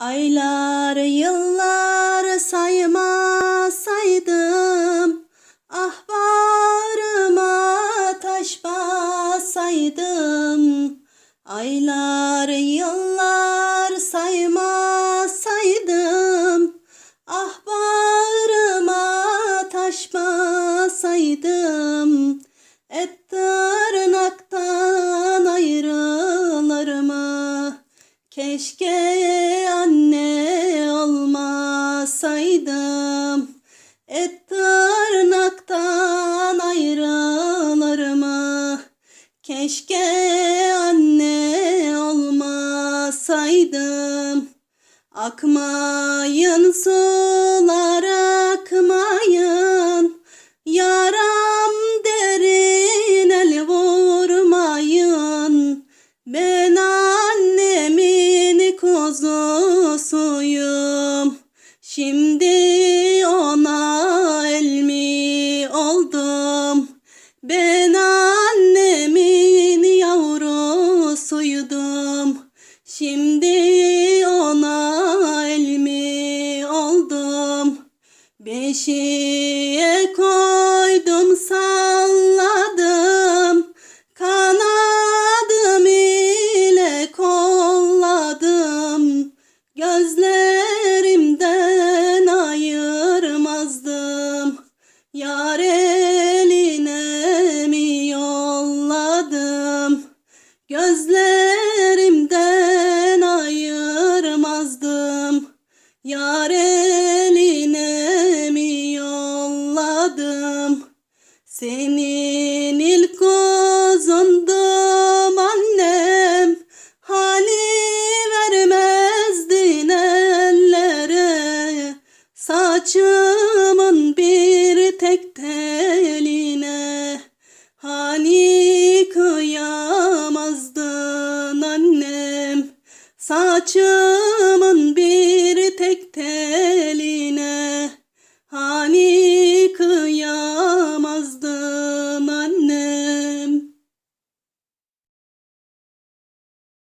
Aylar yıllar saymasaydım Ah bağrıma taş basaydım Aylar yıllar saymasaydım Ah bağrıma taş basaydım Et tırnaktan ayrılır mı? Keşke Keşke anne olmasaydım. Akmayın sular akmayın. Yaram derin el vurmayın. Ben annemin kuzusuyum. Şimdi ona el mi oldum? Ben Şimdi ona el mi oldum? Beşiğe koydum salladım. Kanadım ile kolladım. Gözlerimden ayırmazdım. Yar eline mi yolladım? Gözlerimden Yar eline mi yolladım? Senin ilk uzundum annem. Hani vermezdin ellere. Saçımın bir tek teline. Saçımın bir tek teline